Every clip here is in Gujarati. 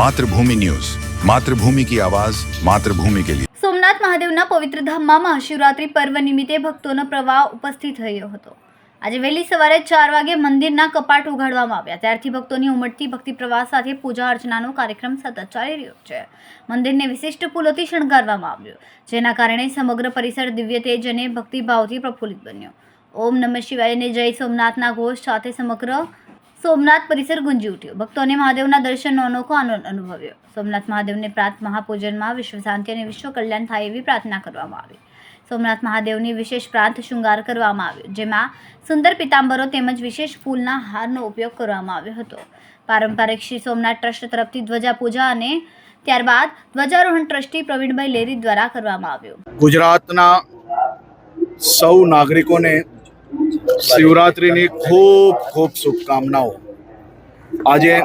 માતૃભૂમિ ન્યૂઝ. માતૃભૂમિ કી આવાઝ માતૃભૂમિ કે લીએ સોમનાથ મહાદેવના પવિત્ર ધામમાં મહાશિવરાત્રી પર્વ નિમિત્તે ભક્તોનો પ્રવાહ ઉપસ્થિત રહ્યો હતો. આજે વહેલી સવારે ચાર વાગે મંદિરના કપાટ ઉઘાડવામાં આવ્યા. ત્યારથી ભક્તોની ઉમટતી ભક્તિ પ્રવાહ સાથે પૂજા અર્ચનાનો કાર્યક્રમ સતત ચાલી રહ્યો છે. મંદિરને વિશિષ્ટ ફૂલોથી શણગારવામાં આવ્યો, જેના કારણે સમગ્ર પરિસર દિવ્ય તેજ અને ભક્તિભાવથી પ્રફુલ્લિત બન્યો. ઓમ નમઃ શિવાય અને જય સોમનાથના ઘોષ સાથે સમગ્ર સોમનાથ પરિસર ગુંજી ઉઠ્યો. ભક્તોને મહાદેવના દર્શનનો અનોખો આનંદ અનુભવ્યો. સોમનાથ મહાદેવને પ્રાત મહાપૂજનમાં વિશ્વ શાંતિ અને વિશ્વ કલ્યાણ થાય એવી પ્રાર્થના કરવામાં આવી. સોમનાથ મહાદેવની વિશેષ પ્રાંત શૃંગાર કરવામાં આવ્યો, જેમાં સુંદર પિતાંબરો તેમજ વિશેષ ફૂલના હારનો ઉપયોગ કરવામાં આવ્યો હતો. પારંપરિક શ્રી સોમનાથ ટ્રસ્ટ તરફથી ધ્વજા પૂજા અને ત્યારબાદ ધ્વજારોહણ ટ્રસ્ટી પ્રવીણભાઈ લેરી દ્વારા કરવામાં આવ્યો. ગુજરાતના સૌ નાગરિકોને શિવરાત્રિની ખૂબ ખૂબ શુભકામનાઓ. આજે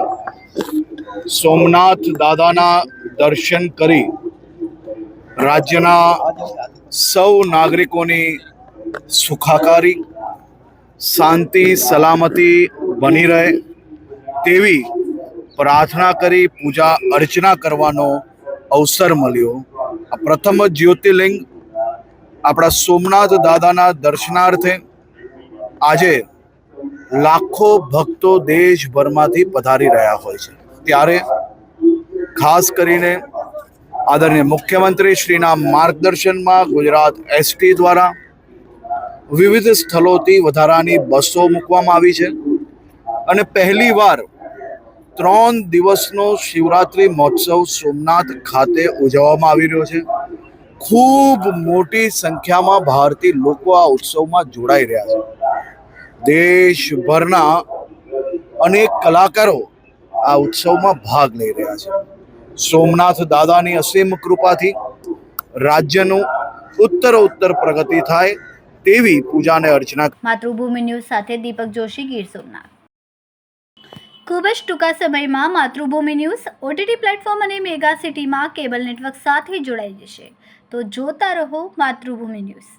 સોમનાથ દાદાના દર્શન કરી રાજ્યના સૌ નાગરિકોની સુખાકારી, શાંતિ, સલામતી બની રહે તેવી પ્રાર્થના કરી, પૂજા અર્ચના કરવાનો અવસર મળ્યો. આ પ્રથમ જ્યોતિર્લિંગ આપણા સોમનાથ દાદાના દર્શનાર્થે આજે લાખો ભક્તો દેશભરમાંથી પધારી રહ્યા હોય છે. ત્યારે ખાસ કરીને આદરણીય મુખ્યમંત્રી શ્રીના માર્ગદર્શનમાં ગુજરાત એસટી દ્વારા વિવિધ સ્થળોથી વધારાની બસો મૂકવામાં આવી છે. અને પહેલીવાર ત્રણ દિવસનો શિવરાત્રિ મહોત્સવ સોમનાથ ખાતે ઉજવવામાં આવી રહ્યો છે. ખૂબ મોટી સંખ્યામાં ભારતીય લોકો આ ઉત્સવમાં જોડાઈ રહ્યા છે. દેશભરના અનેક કલાકારો આ ઉત્સવમાં ભાગ લઈ રહ્યા છે. સોમનાથ દાદાની અસીમ કૃપાથી રાજ્યનું ઉત્તર ઉત્તર પ્રગતિ થાય તેવી પૂજાને અર્ચના માતૃભૂમિ ન્યૂઝ સાથે દીપક જોશી, ગીર સોમનાથ. ખૂબ જ ટૂંકા સમયમાં માતૃભૂમિ ન્યૂઝ ઓટીટી પ્લેટફોર્મ અને મેગા સિટીમાં કેબલ નેટવર્ક સાથે જોડાઈ જશે. તો જોતા રહો માતૃભૂમિ ન્યૂઝ.